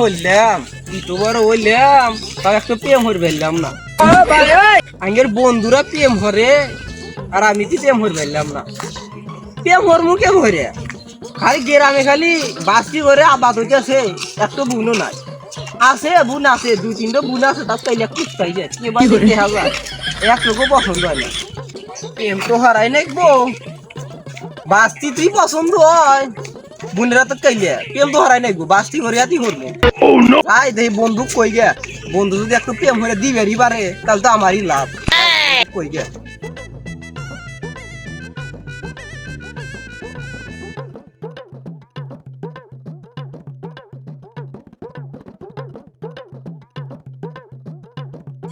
হইলাম ইউটিউবার হইলাম তাও একটা প্রেম হর ফেললাম না। আগের বন্ধুরা প্রেম হরে আর আমি তো প্রেম হর ফেললাম না। প্রেম হর মুখে ভরে। খালি গ্রামে খালি বাসি করে আবাদ হইতেছে একটা বুনো নাই। আছে বুন আছে দুই তিনটা বুন আছে তার তাইলে চাই যায়। কে বা দেখা যায় একটুকু পছন্দ হয় না। প্রেম তো হারাই নাকবো বাস্তি তুই পছন্দ হয় বোনেরা তো কইলে প্রেম তো হারাই নাকবো বাস্তি করে আতি করব আই দেখি বন্ধু কই গে? বন্ধু যদি একটু প্রেম হয়ে দিবেরই পারে তাহলে তো আমারই লাভ। কই গে?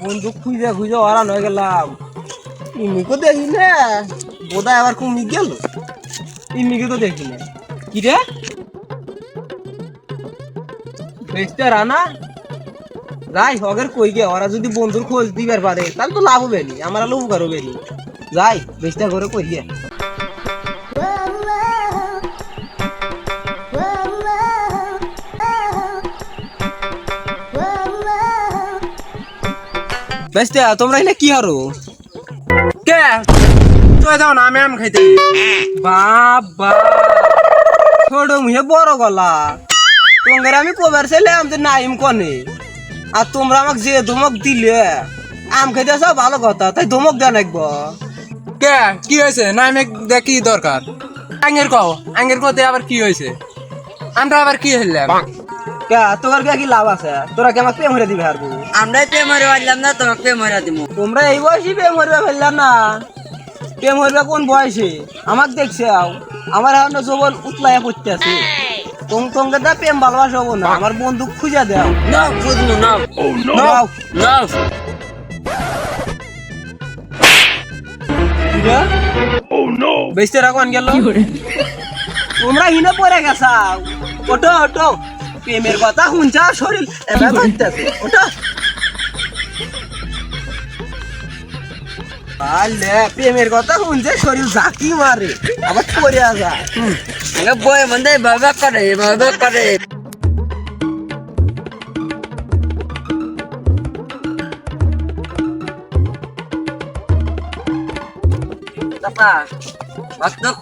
বন্ধু খুঁজে খুঁজে হারান হয়ে গেলাম। ইমিকে দেখি না বোধহয় আবার কুমি গেল। ইমিকে তো দেখি না কি রে? বেচতে রানা? যাই, হগের কই গে? ওরা যদি বন্ধুর খোঁজ দিবার পারে, তাহলে তো লাভ হবে নি। আমার আলো উপকার হবে নি। যাই বেচতে করে কই গে? বেচতে তোমরা এখানে কি হারো কে? তুই যাও না আমি আম খাইতে বাবা ছোট মুহে বড় গলা। তোমার আমি কবার ছিলাম যে নাইম কনে। আর তোমরা আমাকে যে ধমক দিলে আম খাইতে আসা ভালো কথা তাই ধমক দেন একবো কে? কি হয়েছে? না আমি দেখি দরকার। আঙ্গের কও আঙ্গের কোতে আবার কি হয়েছে? আমরা আবার কি হইলাম? কে তোর কে কি লাভ আছে? তোরা কি আমাকে প্রেম হরে দিবে হারবো? আমরাই প্রেম হারে পারলাম না তোমাকে প্রেম হারা দিব তোমরা এই বয়সে প্রেম হরবে ফেললাম না। প্রেম হরবে কোন বয়সে? আমাকে দেখছে আও। আমার এখন যৌবন উতলায় পড়তে আছে তোম তোমাকে দা প্রেম ভালোবাসা হব না। আমার বন্ধু খুঁজে দাও বেচতে রাখুন গেল তোমরা হিনে পড়ে গেছাও ওটো ওটো প্রেমের কথা শুনছা শরীর এবার ধরতেছে ওটো আলে, প্রেমের কথা শুনছে, শরীর ঝাঁকি মারে। আবার পড়ে আসা। বই মন্দে বাবা করে বাবা করে।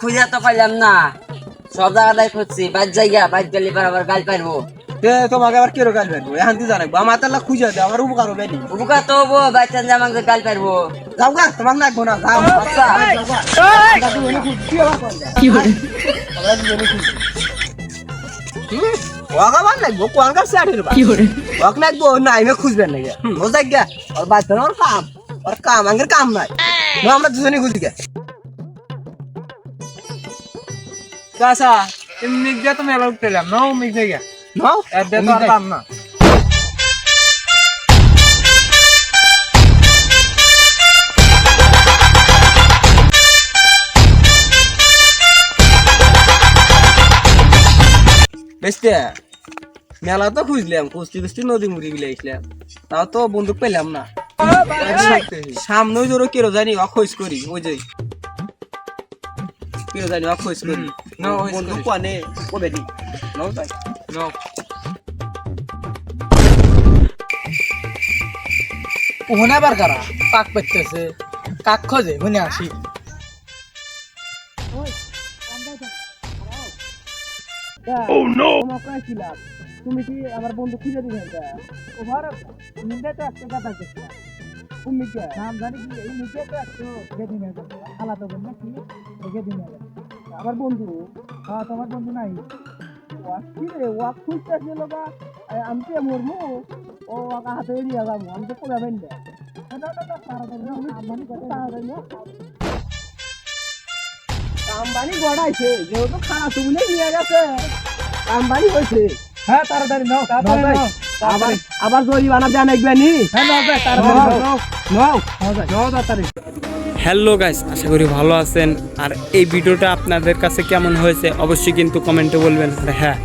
খুঁজে তো পাইলাম না। সব জায়গাটাই খুঁজছি, বাদ জায়গা বাদ গেলে আবার গাল পারব তে তোমাকে আবার কেরো গাল বেরবো এখন তুই জানাব আমার তাহলে খুঁজে দে আমার উপকার হবে নি। উপকার তো হব বাচ্চান যে আমাকে গাল পারব যাও গা তোমাকে লাগবো না যাও। হুম, ওকে আবার লাগবো কোন কাছে আঠের বা ওকে লাগবো না আমি খুঁজবেন নাকি বোঝাই গা? ওর বাচ্চা ওর কাম। ওর কাম আগের কাম নাই। না আমরা দুজনে খুঁজি গে। চাচা এমনি গিয়ে তো মেলা উঠতেলাম নাও মিক জায়গা নাও দিয়ে তো আর পাম না। বেসতে মেলা তো খুঁজলাম কুস্তি কুস্তি নদী মুড়ি বিলাইছিলাম তাও তো বন্দুক পেলাম না। সামনে ধরো কেরো জানি অখোজ করি ওই যে। কেরো জানি অখোজ করি। না, বন্দুক। পানে ও বেটি নাও তাই নাও ওখানে আবার কারা? পাক পেতেছে কাক খোঁজে শুনে আসি। তুমি কি আমার বন্ধু খুঁজে দিবেন ওভার নিন্দে তো একটা কথা দেখছিলাম তুমি কি নাম জানি কি এই নিচে তো একটু বেদিন যাবে। আলাদা নাকি? বেদিন যাবে। আমার বন্ধু? হ্যাঁ তোমার বন্ধু নাই। ওয়াক কি রে ওয়াক মরমু ও ওয়াকা হাতে এড়িয়ে যাব আমি তো পুরা বেন দেয় গড়াইছে যেহেতু খানা তুমলে নিয়ে গেছে কামবানি হয়েছে হ্যাঁ তাড়াতাড়ি নাও তাড়াতাড়ি নাও। আবার আবার জরিমানা দেন একবার নি হ্যাঁ নাও তাড়াতাড়ি। নাও নাও নাও নাও তাড়াতাড়ি। হ্যালো গাইস, আশা করি ভালো আছেন। আর এই ভিডিওটা আপনাদের কাছে কেমন হয়েছে অবশ্যই কিন্তু কমেন্টে বলবেন। হ্যাঁ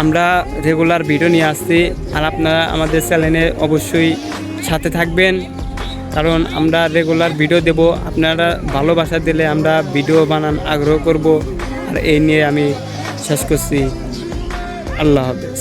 আমরা রেগুলার ভিডিও নিয়ে আসছি। আর আপনারা আমাদের চ্যানেলে অবশ্যই সাথে থাকবেন। কারণ আমরা রেগুলার ভিডিও দেব। আপনারা ভালোবাসা দিলে আমরা ভিডিও বানান আগ্রহ করব। আর এই নিয়ে আমি শেষ করছি। আল্লাহ হাফেজ।